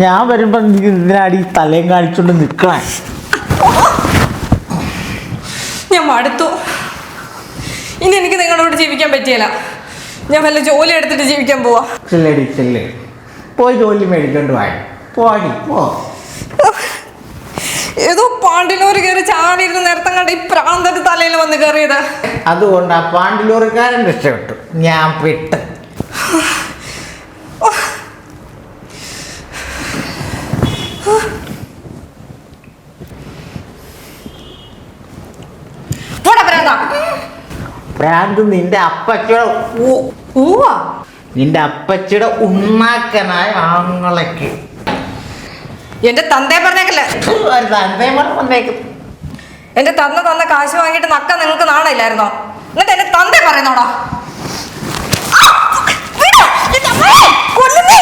ഞാൻ വരുമ്പോ ഇതിനടി ഇതിനാടി തലയും കാണിച്ചോണ്ട് നിക്കണേ. ഞാൻ മടുത്തു. ഇനി എനിക്ക് നിങ്ങളോട് ജീവിക്കാൻ പറ്റിയല്ല ഞാൻ വല്ല ജോലി എടുത്തിട്ട് ജീവിക്കാൻ പോവാ. ചെല്ലടി ചെല്ലേ. പോയി ജോലി മേടിക്കൊണ്ട് വായി പോടി പോ. ഏതോ പാണ്ഡിലൂർ കയറി ചാടിയിരുന്ന നേരത്തെ കണ്ട് ഈ പ്രാന്തന്റെ തലയിൽ വന്ന് കയറിയത്. അതുകൊണ്ട് ആ പാണ്ഡിലൂർക്കാരൻ രക്ഷപ്പെട്ടു. ഞാൻ പെട്ട് പോടാ പ്രാന്ത ഭ്രാന്ത് നിന്റെ അപ്പച്ചയുടെ നിന്റെ അപ്പച്ചയുടെ ഉണ്ണാക്കനായ ആങ്ങളൊക്കെ. എന്റെ തന്തയെ പറഞ്ഞേക്കല്ലേ? തന്തയും എന്റെ തന്ന തന്ന കാശ് വാങ്ങിയിട്ട് നക്ക നിങ്ങൾക്ക് നാണയില്ലായിരുന്നോ എന്നിട്ട് എന്റെ തന്ത പറയുന്നോടാ! കൊല്ലുന്നേ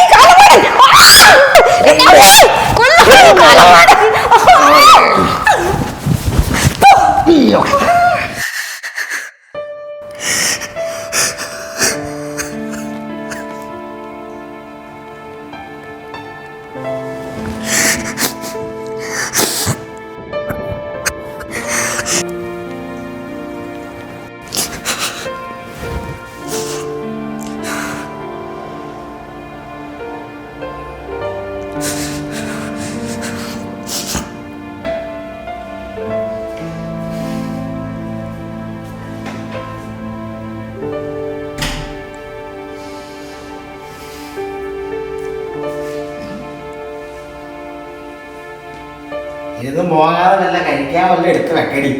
ഇത് മോങ്ങാതെ വല്ല കഴിക്കാൻ വല്ല എടുത്ത് വെക്കടി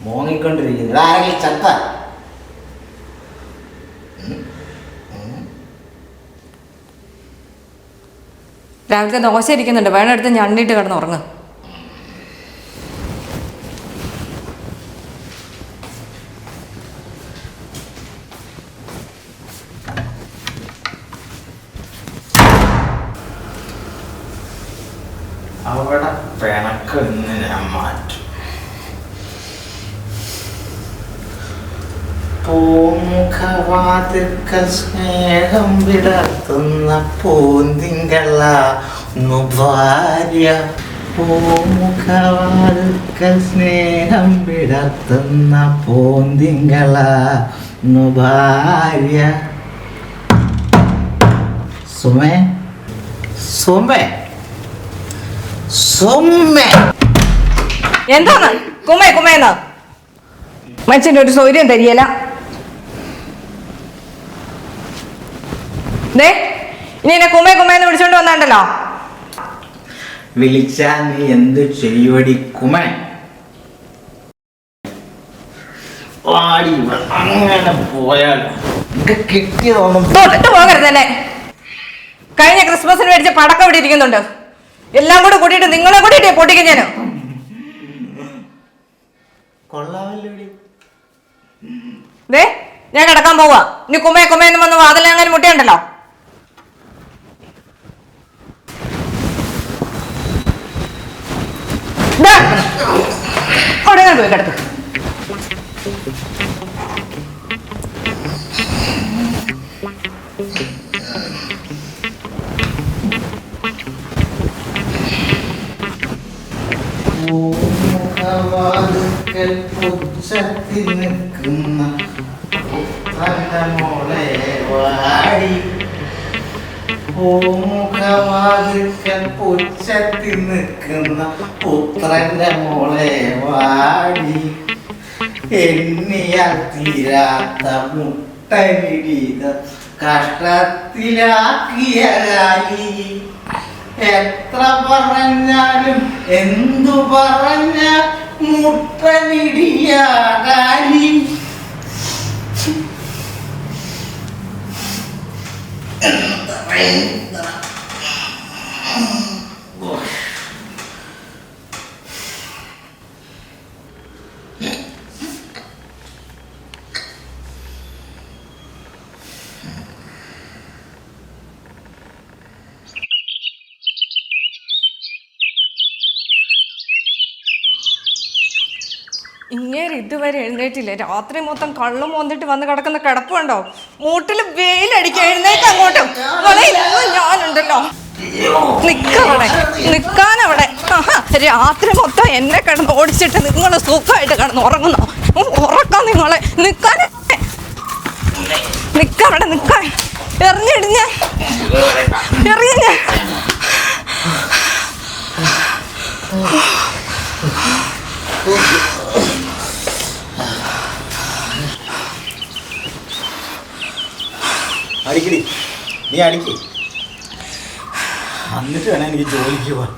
മോങ്ങിക്കൊണ്ടിരിക്കുന്നു ഇതാരെങ്കിലും ചത്ത രാവിലത്തെ ദോശ ഇരിക്കുന്നുണ്ട്. വേണം എടുത്ത് ഞണ്ടിട്ട് കിടന്ന് ഉറങ്ങ. അവിടെ പിണക്കൊന്ന് ഞാൻ മാറ്റും. പൂമുഖവാതിൽക്ക സ്നേഹം വിടർത്തുന്ന പൂന്തിങ്കള ഭാര്യ പൂമുഖവാതിൽക്ക സ്നേഹം വിടർത്തുന്ന പൂന്തിങ്കള ഭാര്യ സുമേ? സുമേ? സുമേ? എന്താണ് കുമേ കുമേന്ന്? മനുഷ്യന്റെ ഒരു സൗകര്യം തരികയില്ല ദേ ഇനി എന്നെ കുമേ കുമ്മേന്ന് വിളിച്ചോണ്ട് വന്നാണ്ടല്ലോ. വിളിച്ചാ നീ എന്ത് ചെയ്യുവടി കുമേ? വാടി അങ്ങനെ പോയാൽ കിട്ടിയതൊന്നും തൊട്ടിട്ട് പോകരുത് തന്നെ കഴിഞ്ഞ ക്രിസ്മസിന് മേടിച്ച പടക്കം ഇവിടെ ഇരിക്കുന്നുണ്ട്. എല്ലാം കൂടെ കൂട്ടിയിട്ട് നിങ്ങളെ കൂട്ടിയിട്ട് പൊട്ടിക്കും ഞാൻ ദേ ഞാൻ കിടക്കാൻ പോവാ. ഇനി കുമേ കുമേന്ന് വന്ന് വാതിലങ്ങനെ മുട്ടിയുണ്ടല്ലോ ദാ, ഞാൻ പോയി കിടക്ക്. പുച്ഛത്തിൽ നിൽക്കുന്ന മോളെ വാടി പൂമുഖവാതിൽക്കൽ പുച്ഛത്തിൽ നിൽക്കുന്ന പുത്രന്റെ മോളെ വാടി. എണ്ണിയാൽ തീരാത്ത മുട്ടനിടീത കഷ്ടത്തിലാക്കിയ കാലി എത്ര പറഞ്ഞാലും എന്തു പറഞ്ഞ മുട്ടനിടിയ കാലി ഇങ്ങേര് ഇതുവരെ എഴുന്നേറ്റില്ലേ? രാത്രി മൊത്തം കള്ളും മോന്നിട്ട് വന്ന് കിടക്കുന്ന കിടപ്പുണ്ടോ? മൂട്ടിൽ വെയിലടിക്കുക എഴുന്നേറ്റ് അങ്ങോട്ടും. രാത്രി മൊത്തം എന്നെ കിടന്ന് ഓടിച്ചിട്ട് നിങ്ങൾ സുഖമായിട്ട് കിടന്ന് ഉറങ്ങുന്നോ. ഉറക്കാം നിങ്ങളെ. നിൽക്കാൻ നിൽക്ക അവിടെ നിൽക്കാൻ എറിഞ്ഞിടിഞ്ഞ എറിഞ്ഞ അടിക്കടി. നീ അടിക്ക്. എന്നിട്ട് വേണം എനിക്ക് ജോലിക്ക് പോവാൻ.